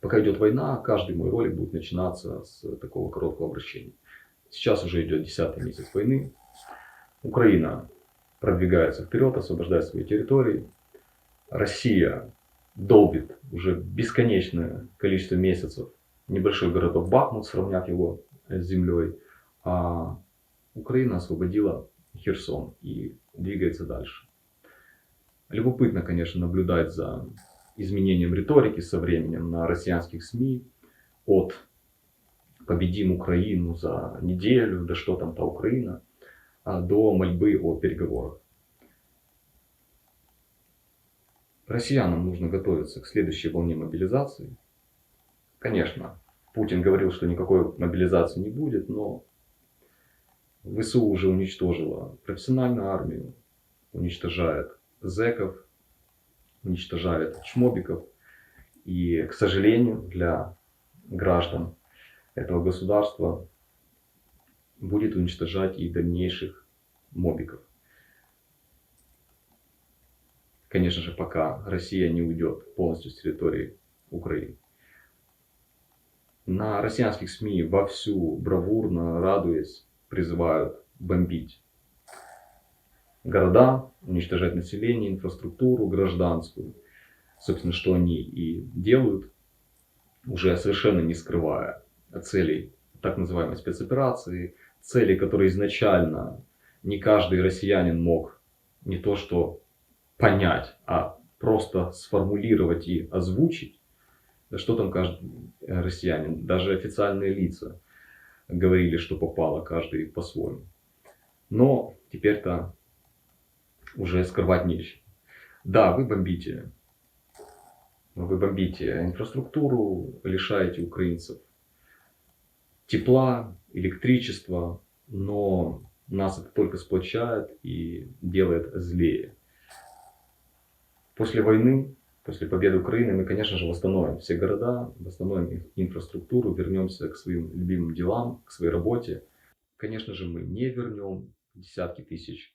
Пока идет война, каждый мой ролик будет начинаться с такого короткого обращения. Сейчас уже идет 10 месяц войны. Украина продвигается вперед, освобождает свои территории. Россия долбит уже бесконечное количество месяцев небольшой городок Бахмут, сравняв его с землей. А Украина освободила Херсон и двигается дальше. Любопытно, конечно, наблюдать за изменением риторики со временем на россиянских СМИ от «победим Украину за неделю», да что там та Украина, а, до мольбы о переговорах. Россиянам нужно готовиться к следующей волне мобилизации. Конечно, Путин говорил, что никакой мобилизации не будет, но ВСУ уже уничтожила профессиональную армию, уничтожает зэков, уничтожает чмобиков. И, к сожалению, для граждан этого государства будет уничтожать и дальнейших мобиков. Конечно же, пока Россия не уйдет полностью с территории Украины. На россиянских СМИ вовсю бравурно, радуясь, призывают бомбить города, уничтожать население, инфраструктуру гражданскую. Собственно, что они и делают, уже совершенно не скрывая целей так называемой спецоперации, цели, которые изначально не каждый россиянин мог не то что понять, а просто сформулировать и озвучить. Что там каждый россиянин, даже официальные лица говорили, что попало каждый по-своему. Но теперь-то уже скрывать нечего. Да, вы бомбите. Вы бомбите инфраструктуру, лишаете украинцев тепла, электричества, но нас это только сплочает и делает злее. После войны, после победы Украины, мы, конечно же, восстановим все города, восстановим их инфраструктуру, вернемся к своим любимым делам, к своей работе. Конечно же, мы не вернем десятки тысяч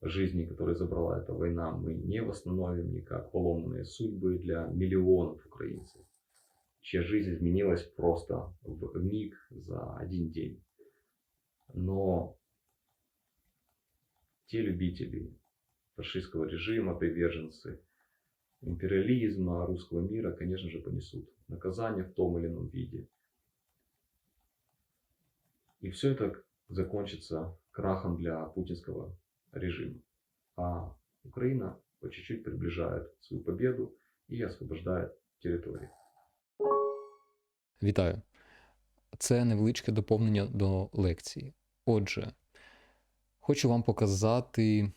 жизней, которые забрала эта война, мы не восстановим никак поломанные судьбы для миллионов украинцев, чья жизнь изменилась просто в миг за один день. Но те любители фашистского режима, приверженцы империализма, русского мира, конечно же, понесут наказание в том или ином виде. И все это закончится крахом для путинского режима. А Украина по чуть-чуть приближает свою победу и освобождает території. Вітаю! Це невеличке доповнення до лекції. Отже, хочу вам показати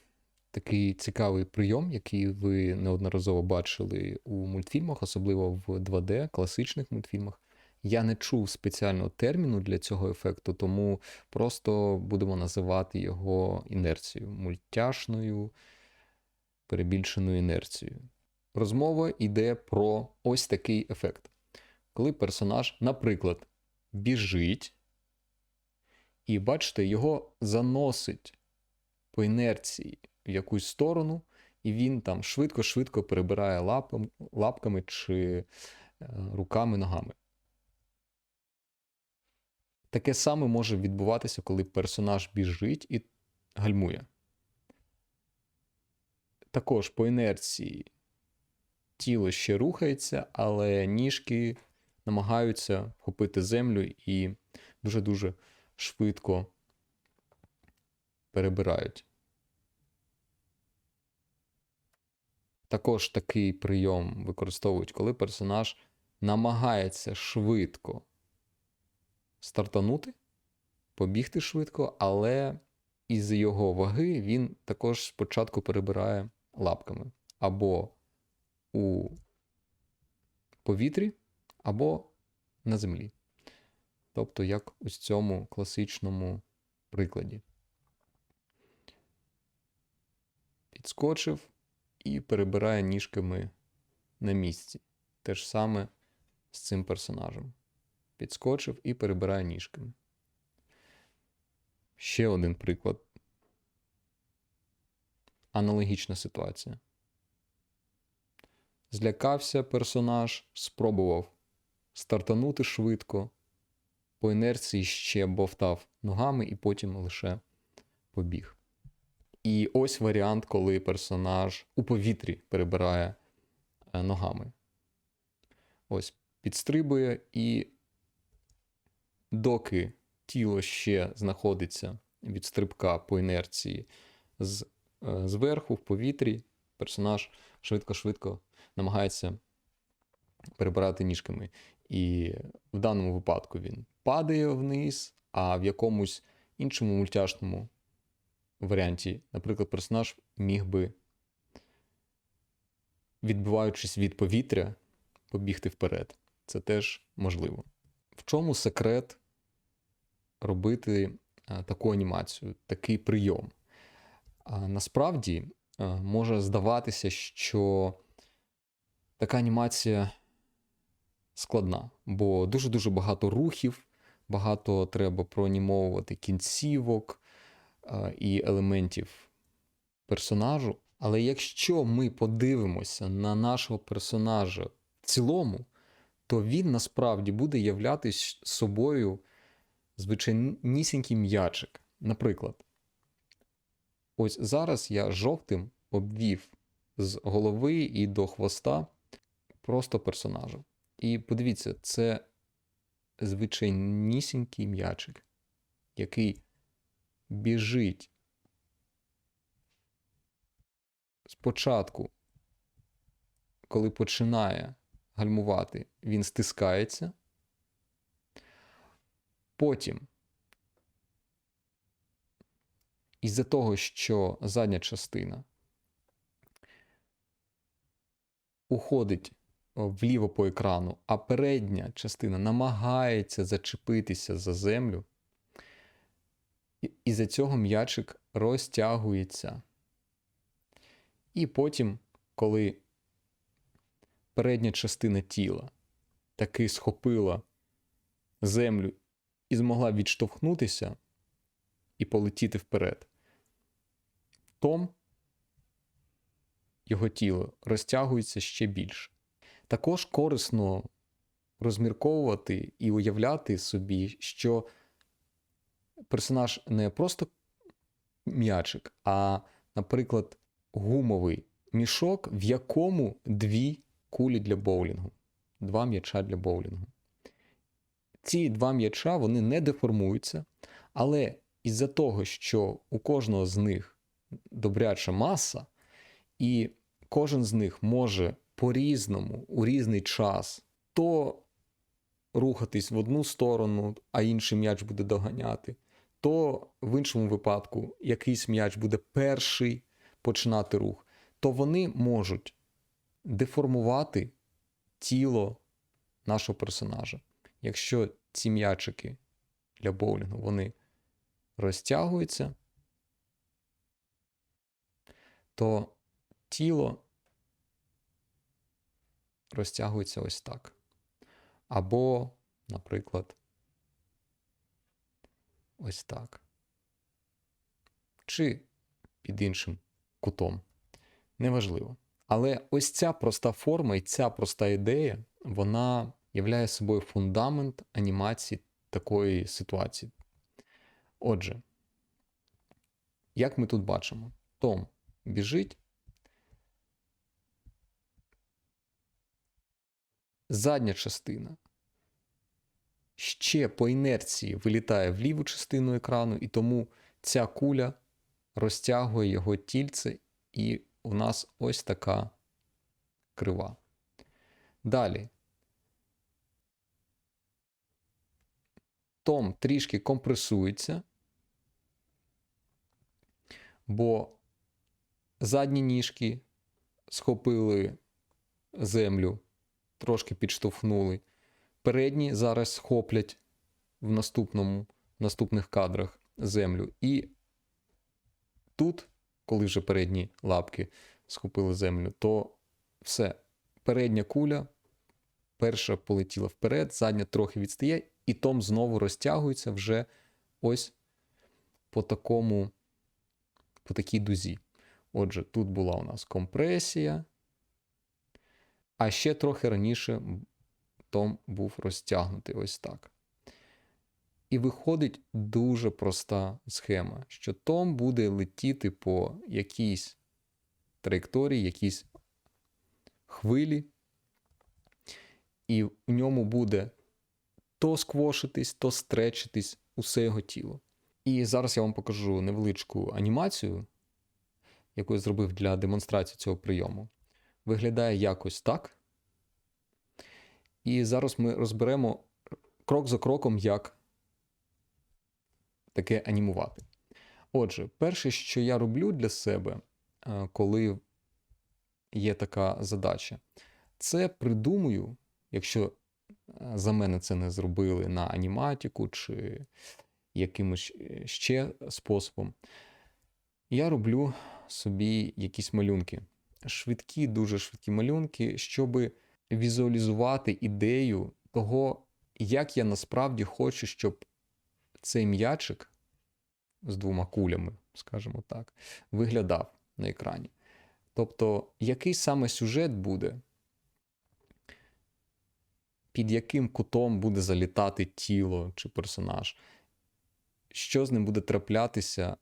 такий цікавий прийом, який ви неодноразово бачили у мультфільмах, особливо в 2D, класичних мультфільмах. Я не чув спеціального терміну для цього ефекту, тому просто будемо називати його інерцією, мультяшною, перебільшеною інерцією. Розмова йде про ось такий ефект. Коли персонаж, наприклад, біжить, і бачите, його заносить по інерції в якусь сторону, і він там швидко-швидко перебирає лапом, лапками чи е, руками, ногами. Таке саме може відбуватися, коли персонаж біжить і гальмує. Також по інерції тіло ще рухається, але ніжки намагаються вхопити землю і дуже-дуже швидко перебирають. Також такий прийом використовують, коли персонаж намагається швидко стартанути, побігти швидко, але із його ваги він також спочатку перебирає лапками або у повітрі, або на землі. Тобто, як у цьому класичному прикладі. Підскочив і перебирає ніжками на місці. Те ж саме з цим персонажем підскочив і перебирає ніжками. Ще один приклад. Аналогічна ситуація. Злякався персонаж, спробував стартанути швидко, по інерції ще бовтав ногами і потім лише побіг. І ось варіант, коли персонаж у повітрі перебирає е, ногами. Ось підстрибує, і доки тіло ще знаходиться від стрибка по інерції з, е, зверху в повітрі, персонаж швидко-швидко намагається перебирати ніжками. І в даному випадку він падає вниз, а в якомусь іншому мультяшному варіанті, наприклад, персонаж міг би, відбиваючись від повітря, побігти вперед. Це теж можливо. В чому секрет робити таку анімацію, такий прийом? Насправді може здаватися, що така анімація складна, бо дуже-дуже багато рухів, багато треба проанімовувати кінцівок і елементів персонажу. Але якщо ми подивимося на нашого персонажа в цілому, то він насправді буде являтись собою звичайнісінький м'ячик. Наприклад, ось зараз я жовтим обвів з голови і до хвоста просто персонажа. І подивіться, це звичайнісінький м'ячик, який біжить спочатку, коли починає гальмувати, він стискається. Потім, із-за того, що задня частина уходить вліво по екрану, а передня частина намагається зачепитися за землю, і- із-за цього м'ячик розтягується. І потім, коли передня частина тіла таки схопила землю і змогла відштовхнутися і полетіти вперед, Том, його тіло розтягується ще більше. Також корисно розмірковувати і уявляти собі, що персонаж не просто м'ячик, а, наприклад, гумовий мішок, в якому дві кулі для боулінгу, два м'яча для боулінгу. Ці два м'яча вони не деформуються, але із-за того, що у кожного з них добряча маса, і кожен з них може по-різному у різний час то рухатись в одну сторону, а інший м'яч буде доганяти, то в іншому випадку якийсь м'яч буде перший починати рух, то вони можуть деформувати тіло нашого персонажа. Якщо ці м'ячики для боулінгу вони розтягуються, то тіло розтягується ось так. Або, наприклад, ось так. Чи під іншим кутом. Неважливо. Але ось ця проста форма і ця проста ідея, вона являє собою фундамент анімації такої ситуації. Отже, як ми тут бачимо, Том біжить. Задня частина ще по інерції вилітає в ліву частину екрану, і тому ця куля розтягує його тільце, і у нас ось така крива. Далі. Том трішки компресується, бо задні ніжки схопили землю, трошки підштовхнули. Передні зараз схоплять в наступному, наступних кадрах землю. І тут, коли вже передні лапки схопили землю, то все. Передня куля, перша полетіла вперед, задня трохи відстає, і Том знову розтягується вже ось по такому, по такій дузі. Отже, тут була у нас компресія. А ще трохи раніше Том був розтягнутий ось так. І виходить дуже проста схема, що Том буде летіти по якійсь траєкторії, якійсь хвилі, і в ньому буде то сквошитись, то стречитись усе його тіло. І зараз я вам покажу невеличку анімацію, яку я зробив для демонстрації цього прийому. Виглядає якось так. І зараз ми розберемо крок за кроком, як таке анімувати. Отже, перше, що я роблю для себе, е, коли є така задача, це придумую, якщо за мене це не зробили на аніматіку чи якимось е, ще способом, я роблю собі якісь малюнки. Швидкі, дуже швидкі малюнки, щоб візуалізувати ідею того, як я насправді хочу, щоб цей м'ячик з двома кулями, скажімо так, виглядав на екрані. Тобто, який саме сюжет буде, під яким кутом буде залітати тіло чи персонаж, що з ним буде траплятися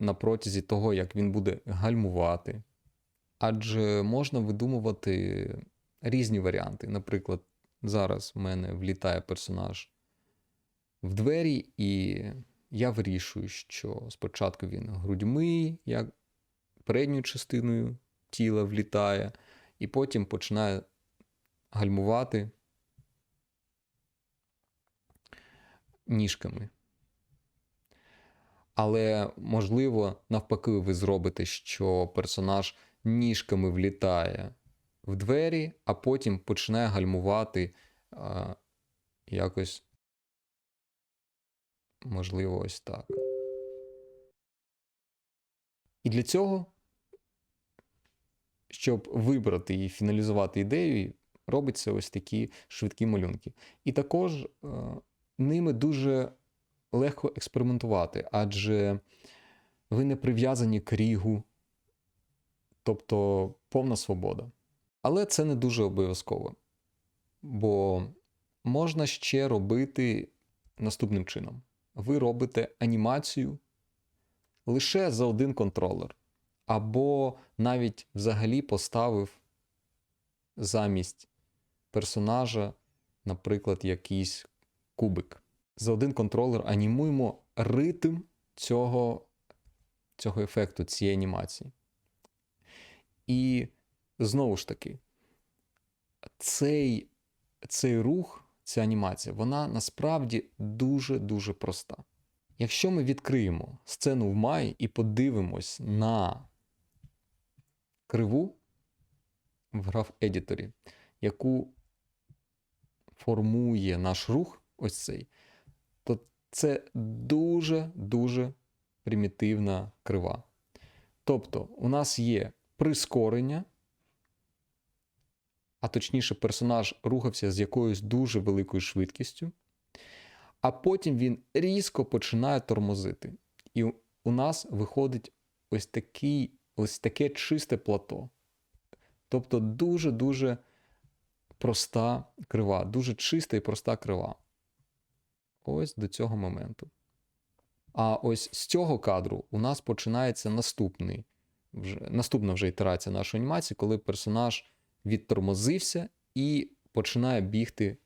на протязі того, як він буде гальмувати. Адже можна видумувати різні варіанти. Наприклад, зараз в мене влітає персонаж в двері, і я вирішую, що спочатку він грудьми, як передньою частиною тіла влітає, і потім починає гальмувати ніжками. Але, можливо, навпаки, ви зробите, що персонаж ніжками влітає в двері, а потім починає гальмувати а, якось, можливо, ось так. І для цього, щоб вибрати і фіналізувати ідею, робиться ось такі швидкі малюнки. І також е, ними дуже легко експериментувати, адже ви не прив'язані к рігу, тобто повна свобода. Але це не дуже обов'язково, бо можна ще робити наступним чином: ви робите анімацію лише за один контролер, або навіть взагалі поставив замість персонажа, наприклад, якийсь кубик. За один контролер анімуємо ритм цього, цього ефекту, цієї анімації. І знову ж таки, цей, цей рух, ця анімація, вона насправді дуже-дуже проста. Якщо ми відкриємо сцену в Май і подивимось на криву в граф едіторі, яку формує наш рух, ось цей, то це дуже-дуже примітивна крива. Тобто, у нас є прискорення, а точніше, персонаж рухався з якоюсь дуже великою швидкістю, а потім він різко починає тормозити. І у нас виходить ось, такий, ось таке чисте плато. Тобто дуже-дуже проста крива, дуже чиста і проста крива. Ось до цього моменту. А ось з цього кадру у нас починається наступний, вже, наступна вже ітерація нашої анімації, коли персонаж відтормозився і починає бігти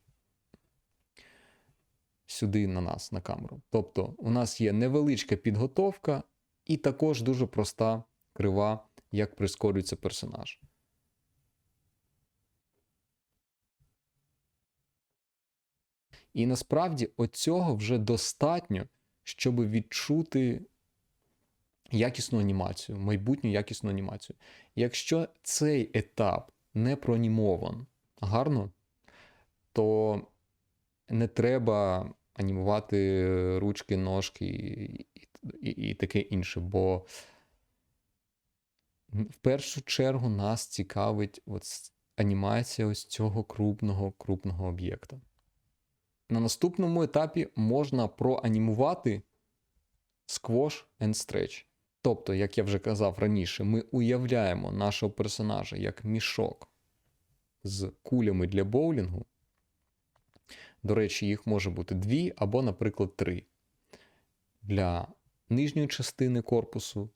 сюди на нас, на камеру. Тобто, у нас є невеличка підготовка і також дуже проста крива, як прискорюється персонаж. І насправді оцього вже достатньо, щоб відчути якісну анімацію, майбутню якісну анімацію. Якщо цей етап не проанімован гарно, то не треба анімувати ручки, ножки і, і, і таке інше. Бо в першу чергу нас цікавить от анімація ось цього крупного крупного об'єкта. На наступному етапі можна проанімувати squash and stretch. Тобто, як я вже казав раніше, ми уявляємо нашого персонажа як мішок з кулями для боулінгу, До речі, їх може бути дві або, наприклад, три. Для нижньої частини корпусу,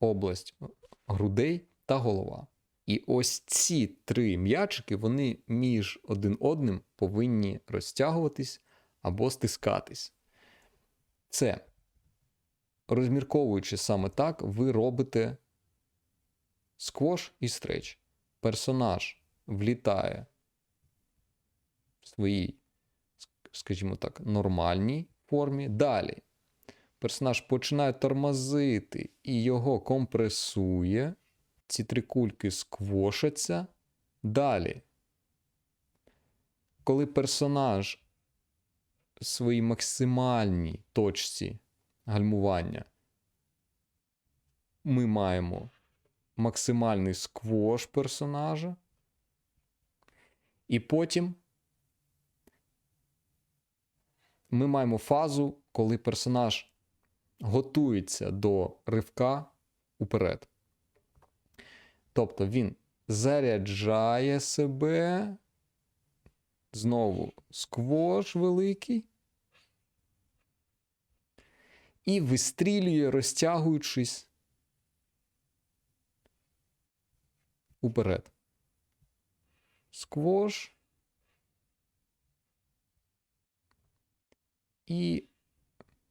область грудей та голова. І ось ці три м'ячики, вони між один одним повинні розтягуватись або стискатись. Це, розмірковуючи саме так, ви робите сквош і стреч. Персонаж влітає в своїй, скажімо так, нормальній формі. Далі персонаж починає тормозити і його компресує. Ці три кульки сквошаться. Далі, коли персонаж в своїй максимальній точці гальмування, ми маємо максимальний сквош персонажа. І потім ми маємо фазу, коли персонаж готується до ривка уперед. Тобто він заряджає себе. Знову сквош великий. І вистрілює, розтягуючись уперед. Сквош. І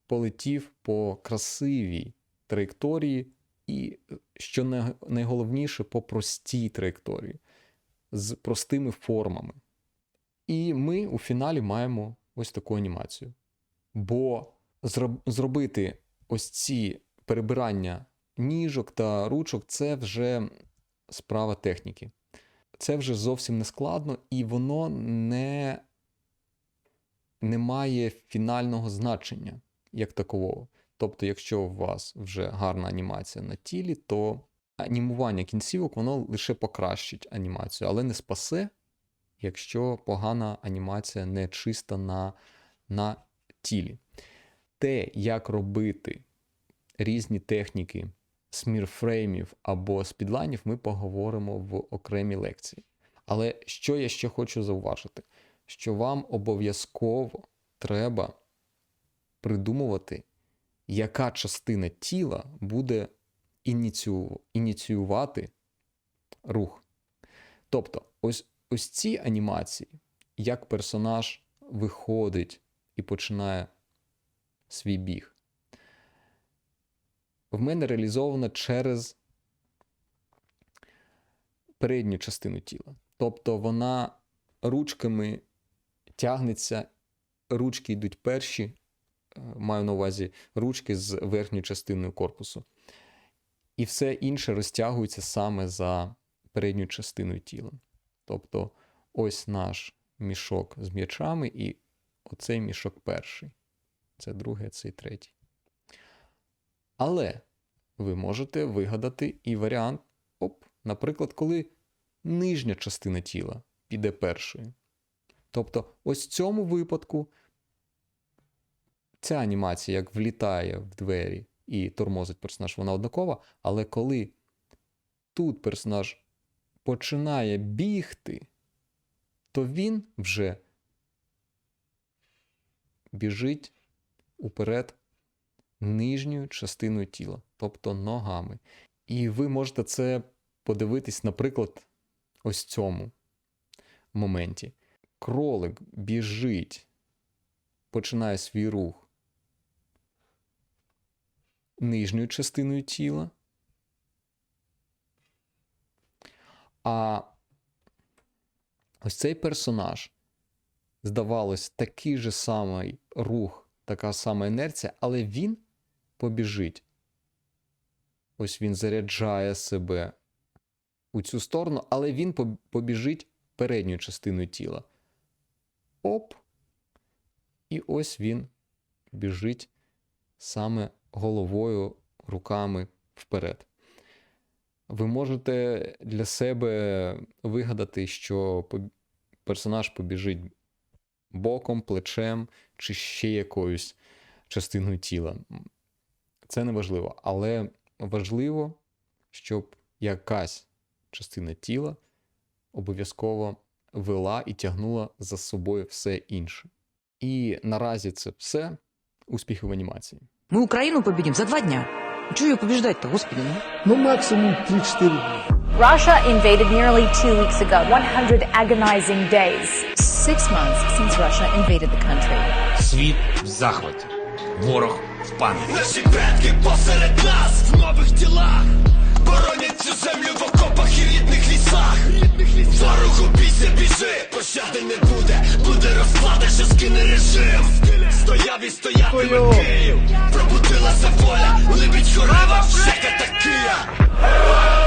полетів по красивій траєкторії, і, що найголовніше, по простій траєкторії з простими формами. І ми у фіналі маємо ось таку анімацію. Бо зробити ось ці перебирання ніжок та ручок це вже справа техніки. Це вже зовсім не складно, і воно не, не має фінального значення як такового. Тобто, якщо у вас вже гарна анімація на тілі, то анімування кінцівок воно лише покращить анімацію, але не спасе, якщо погана анімація не чиста на, на тілі. Те, як робити різні техніки смірфреймів або спідлайнів, ми поговоримо в окремій лекції. Але що я ще хочу зауважити? Що вам обов'язково треба придумувати, яка частина тіла буде ініціювати рух. Тобто, ось, ось ці анімації, як персонаж виходить і починає свій біг, в мене реалізовано через передню частину тіла. Тобто вона ручками тягнеться, ручки йдуть перші, маю на увазі ручки з верхньою частиною корпусу. І все інше розтягується саме за передньою частиною тіла. Тобто, ось наш мішок з м'ячами, і оцей мішок перший. Це другий, цей третій. Але ви можете вигадати і варіант, оп, наприклад, коли нижня частина тіла піде першою. Тобто, ось в цьому випадку ця анімація, як влітає в двері і тормозить персонаж, вона однакова, але коли тут персонаж починає бігти, то він вже біжить уперед нижньою частиною тіла, тобто ногами. І ви можете це подивитись, наприклад, ось цьому моменті. Кролик біжить, починає свій рух нижньою частиною тіла. А ось цей персонаж, здавалось, такий же самий рух, така сама інерція, але він побіжить. Ось він заряджає себе у цю сторону, але він побіжить передньою частиною тіла. Оп. І ось він біжить саме головою, руками вперед. Ви можете для себе вигадати, що персонаж побіжить боком, плечем чи ще якоюсь частиною тіла. Це не важливо, але важливо, щоб якась частина тіла обов'язково вела і тягнула за собою все інше. І наразі це все. Успіхів в анімації. Мы Украину победим за два дня. Чего ее побеждать-то, господи, ну? Ну, максимум 3-4 дня. Russia invaded nearly two weeks ago, 100 agonizing days. Six months since Russia invaded the country. Світ в захваті. Ворог в паніці. Наші предки посеред нас в нових тілах Боронять цю землю в окопах і рідних лісах. Ворогу бійся, біжи, пощади не буде. Буде розклада, що скине режим. Стояв і стоятиме Київ. Пробудилася воля, либідь хорива, всяка та Кия